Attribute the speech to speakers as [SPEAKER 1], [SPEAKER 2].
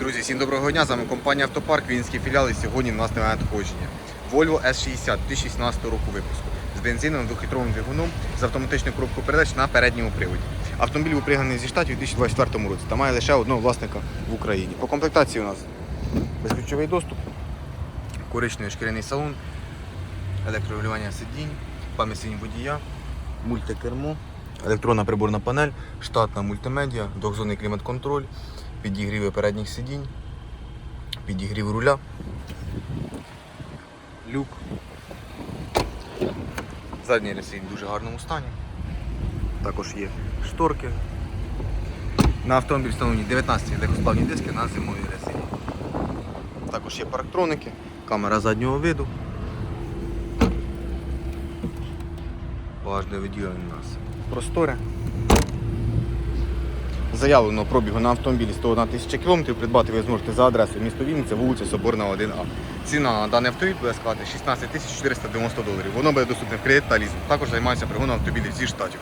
[SPEAKER 1] Друзі, всім доброго дня. З вами компанія Автопарк, Вінський філіал і сьогодні у нас нове надходження. Volvo S60 2016 року випуску з бензином, двохлітровим двигуном з автоматичною коробкою передач на передньому приводі. Автомобіль був приганий зі штатів у 2024 році та має лише одного власника в Україні. По комплектації у нас безключовий доступ, коричневий шкіряний салон, електрорегулювання сидінь, пам'ять водія, мультикермо, електронна приборна панель, штатна мультимедіа, двохзонний клімат-контроль, підігріви передніх сидінь, підігрів руля, люк. Задній ряд в дуже гарному стані. Також є шторки. На автомобіль встановлені 19 легкосплавні диски на зимовій резині. Також є парктроники, камера заднього виду. Багажне відділення у нас просторе. Заявлено пробігу на автомобілі 101 тисяча кілометрів. Придбати ви зможете за адресою місто Вінниця, вулиця Соборна 1А. Ціна на даний автомобіль буде складати 16 тисяч 490 доларів. Воно буде доступне в кредит та лізинг. Також займається пригоном автомобілів зі штатів.